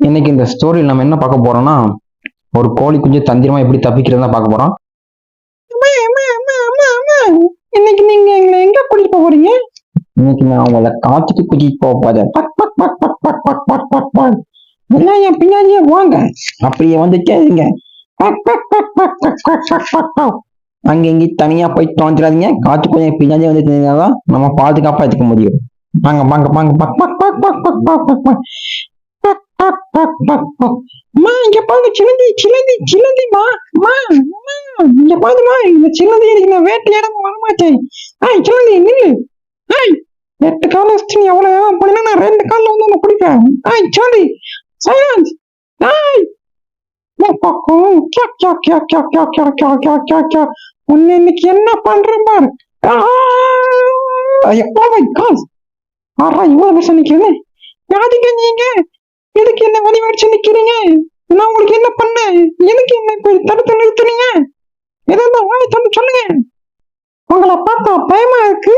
இன்னைக்கு இந்த ஸ்டோரியில் நம்ம என்ன பார்க்க போறோம்னா ஒரு கோழி குஞ்சு தந்திரமா எப்படி தப்பிக்கிறதா பார்க்க போறோம் இன்னைக்கு நீங்க எங்களை எங்க கூட்டிட்டு போக போறீங்க இன்னைக்கு நான் உங்களை காத்துட்டு கூட்டிட்டு போக போறேன் பக் பக் பக் பக் பக் பக் பக் பக் பக் எல்லாம் என் பின்னாடியே வாங்க அப்படியே வந்து கேளுங்க அங்க இங்கேயும் தனியா போய் தொலைஞ்சிடாதீங்க காத்து கொஞ்சம் பின்னாடி வந்து தெரிஞ்சாதான் நம்ம பாதுகாப்பா எடுத்துக்க முடியும் வாங்க வாங்க வாங்க பக் பக் பக் பக் பக் பக் பக் அம்மா இங்க பாருங்க சிலந்தி சிலந்தி சிலந்திமா அம்மா இங்க பாருமா இந்த சிலந்தி இருக்கிற வேட்டில இடம் வரமாச்சே ஆய் சிலந்தி நில்லு. ஆய் எட்டு கால வச்சு நீ எவ்வளவு வேகம் நான் ரெண்டு காலில் வந்து ஒண்ணு குடிப்பேன் ஆய் சிலந்தி சைலன்ஸ் ஆய் இன்னைக்கு என்ன பண்ற பாரு. ஓ மை காஸ் ஆறா இவ்வளவு பேச நிக்கிறேன் நீங்க? எதுக்கு என்ன வழி வடிச்சு நிக்கிறீங்க? நான் உங்களுக்கு என்ன பண்ணேன்? எதுக்கு என்ன தடுத்து நிறுத்துறீங்க எதாவது வாய் தந்து சொல்லுங்க. உங்களை பார்த்தா பயமா இருக்கு.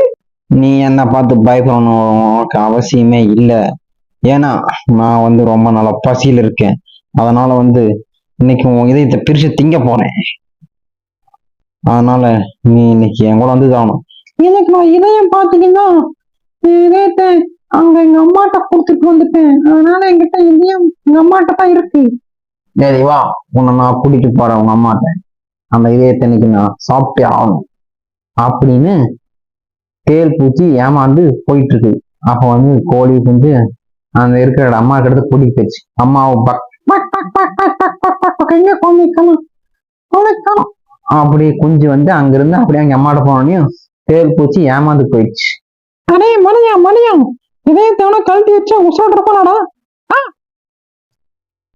நீ என்ன பார்த்து பயப்படணும் அவசியமே இல்லை. ஏன்னா நான் வந்து ரொம்ப நாளா பசியில் இருக்கேன். அதனால வந்து இன்னைக்கு உன் இதயத்தை பிரிச்சு திங்க போறேன். அதனால நீ இன்னைக்கு என் கூட வந்து தாகணும் எனக்கு நான் இதயம் பாத்தீங்கன்னா இதயத்தை அவங்க எங்க அம்மாட்ட கொடுத்துட்டு வந்துட்டேன் அதனால எங்கிட்ட இங்கேயும் எங்க அம்மாட்ட தான் இருக்கு சரி வா உன்னை நான் கூட்டிட்டு போறேன் உங்க அம்மாட்ட அந்த இதயத்தனைக்கு நான் சாப்பிட்டே ஆகணும் அப்படின்னு தேல் பூச்சி ஏமாந்து போயிட்டு இருக்கு அப்ப வந்து கோழி வந்து அந்த இருக்கிற அம்மா கிட்ட கூட்டிட்டு போயிடுச்சு அம்மாவும் அப்படி குஞ்சு வந்து அங்கிருந்து அப்படியே அங்க அம்மாட்ட போனோடனே தேல் பூச்சி ஏமாந்து போயிடுச்சு அடே மணியா மணியா இதயத்தவனா கழட்டி வச்சா உசாடுறப்பாடா